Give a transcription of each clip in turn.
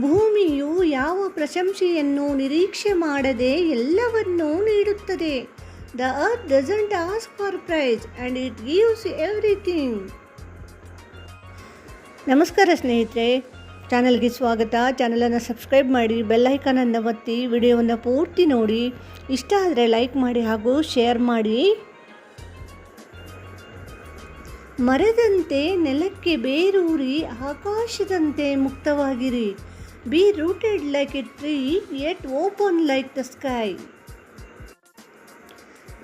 ಭೂಮಿಯು ಯಾವ ಪ್ರಶಂಸೆಯನ್ನು ನಿರೀಕ್ಷೆ ಮಾಡದೆ ಎಲ್ಲವನ್ನೂ ನೀಡುತ್ತದೆ. The earth doesn't ask for price and it gives everything ನಮಸ್ಕಾರ ಸ್ನೇಹಿತರೆ, ಚಾನಲ್ಗೆ ಸ್ವಾಗತ. ಚಾನಲನ್ನು ಸಬ್ಸ್ಕ್ರೈಬ್ ಮಾಡಿ, ಬೆಲ್ ಐಕಾನನ್ನು ಒತ್ತಿ, ವಿಡಿಯೋವನ್ನು ಪೂರ್ತಿ ನೋಡಿ. ಇಷ್ಟ ಆದರೆ ಲೈಕ್ ಮಾಡಿ ಹಾಗೂ ಶೇರ್ ಮಾಡಿ. ಮರದಂತೆ ನೆಲಕ್ಕೆ ಬೇರೂರಿ, ಆಕಾಶದಂತೆ ಮುಕ್ತವಾಗಿರಿ. Be rooted like a tree, yet open like the sky.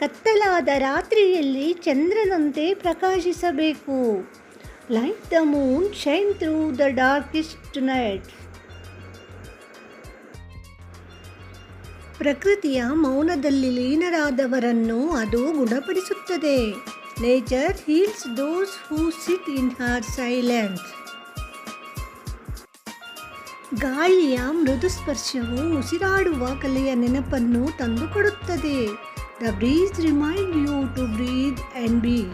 ಕತ್ತಲಾದ ರಾತ್ರಿಯಲ್ಲಿ ಚಂದ್ರನಂತೆ ಪ್ರಕಾಶಿಸಬೇಕು. Like the moon shine through the darkest night ಪ್ರಕೃತಿಯ ಮೌನದಲ್ಲಿ ಲೀನರಾದವರನ್ನು ಅದು ಗುಣಪಡಿಸುತ್ತದೆ. Nature heals those who sit in her silence ಗಾಳಿಯ ಮೃದು ಸ್ಪರ್ಶವು ಉಸಿರಾಡುವ ಕಲೆಯ ನೆನಪನ್ನು ತಂದುಕೊಡುತ್ತದೆ. The breeze remind you to breathe and be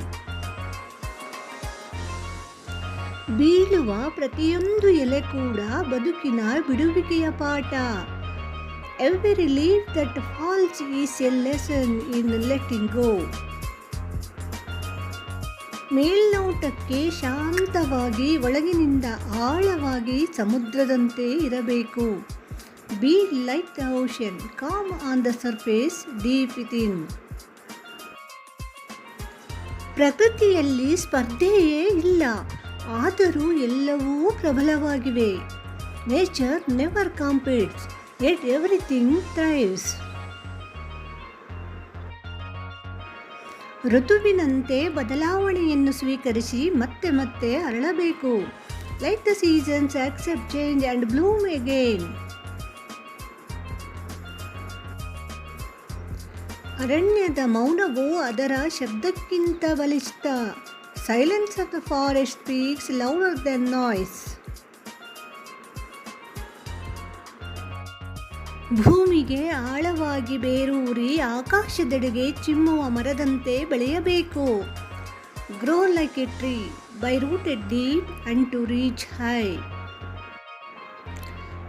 ಬೀಳುವ ಪ್ರತಿಯೊಂದು ಎಲೆ ಕೂಡ ಬದುಕಿನ ಬಿಡುವಿಕೆಯ ಪಾಠ. Every leaf that falls is a lesson in letting go ಮೇಲ್ನೋಟಕ್ಕೆ ಶಾಂತವಾಗಿ ಒಳಗಿನಿಂದ ಆಳವಾಗಿ ಸಮುದ್ರದಂತೆ ಇರಬೇಕು. Be like the ocean calm on the surface deep in ಪ್ರಕೃತಿಯಲ್ಲಿ ಸ್ಪರ್ಧೆಯೇ ಇಲ್ಲ. ಆದರೂ ಎಲ್ಲವೂ ಪ್ರಬಲವಾಗಿವೆ. Nature never competes yet everything thrives ಋತುವಿನಂತೆ ಬದಲಾವಣೆಯನ್ನು ಸ್ವೀಕರಿಸಿ ಮತ್ತೆ ಮತ್ತೆ ಅರಳಬೇಕು. Like the seasons accept change and bloom again ಅರಣ್ಯದ ಮೌನವು ಅದರ ಶಬ್ದಕ್ಕಿಂತ ಬಲಿಷ್ಠ. Silence of the forest speaks louder than noise ಭೂಮಿಗೆ ಆಳವಾಗಿ ಬೇರೂರಿ ಆಕಾಶದೆಡೆಗೆ ಚಿಮ್ಮುವ ಮರದಂತೆ ಬೆಳೆಯಬೇಕು. Grow like a tree by rooted deep and to reach high.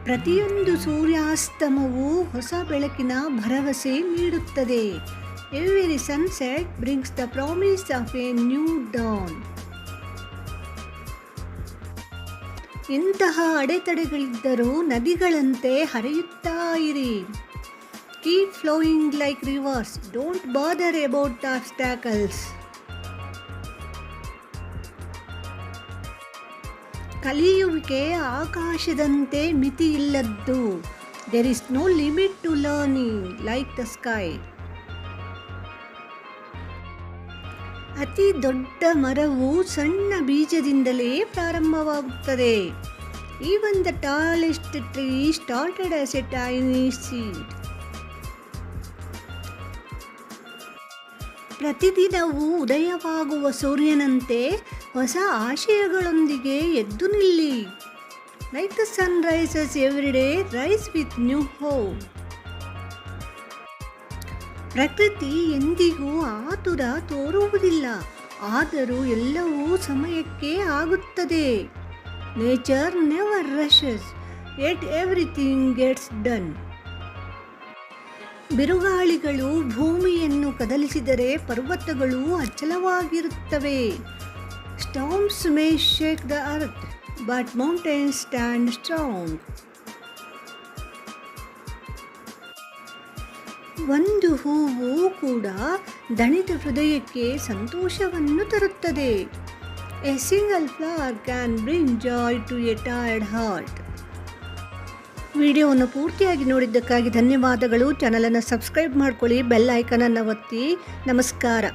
ಪ್ರತಿಯೊಂದು ಸೂರ್ಯಾಸ್ತಮವು ಹೊಸ ಬೆಳಕಿನ ಭರವಸೆ ನೀಡುತ್ತದೆ. Every sunset brings the promise of a new dawn ಇಂತಹ ಅಡೆತಡೆಗಳಿದ್ದರೂ ನದಿಗಳಂತೆ ಹರಿಯುತ್ತಾ ಇರಿ. Keep flowing like rivers don't bother about the obstacles ಕಲಿಯುವಿಕೆ ಆಕಾಶದಂತೆ ಮಿತಿ ಇಲ್ಲದ್ದು there is no limit to learning like the sky ಅತಿ ದೊಡ್ಡ ಮರವು ಸಣ್ಣ ಬೀಜದಿಂದಲೇ ಪ್ರಾರಂಭವಾಗುತ್ತದೆ. Even the tallest tree started as a tiny seed ಪ್ರತಿದಿನವೂ ಉದಯವಾಗುವ ಸೂರ್ಯನಂತೆ ಹೊಸ ಆಶಯಗಳೊಂದಿಗೆ ಎದ್ದು ನಿಲ್ಲಿ. Like the sun rises every day rise with new hope ಪ್ರಕೃತಿ ಎಂದಿಗೂ ಆತುರ ತೋರುವುದಿಲ್ಲ. ಆದರೂ ಎಲ್ಲವೂ ಸಮಯಕ್ಕೆ ಆಗುತ್ತದೆ. Nature never rushes yet everything gets done ಬಿರುಗಾಳಿಗಳು ಭೂಮಿಯನ್ನು ಕದಲಿಸಿದರೆ ಪರ್ವತಗಳು ಅಚಲವಾಗಿರುತ್ತವೆ. Storms may shake the earth but mountains stand strong ಒಂದು ಹೂವು ಕೂಡ ದಣಿದ ಹೃದಯಕ್ಕೆ ಸಂತೋಷವನ್ನು ತರುತ್ತದೆ. A single flower can bring joy to a tired heart ವಿಡಿಯೋವನ್ನು ಪೂರ್ತಿಯಾಗಿ ನೋಡಿದ್ದಕ್ಕಾಗಿ ಧನ್ಯವಾದಗಳು. ಚಾನಲನ್ನು ಸಬ್ಸ್ಕ್ರೈಬ್ ಮಾಡ್ಕೊಳ್ಳಿ, ಬೆಲ್ ಐಕನನ್ನು ಒತ್ತಿ. ನಮಸ್ಕಾರ.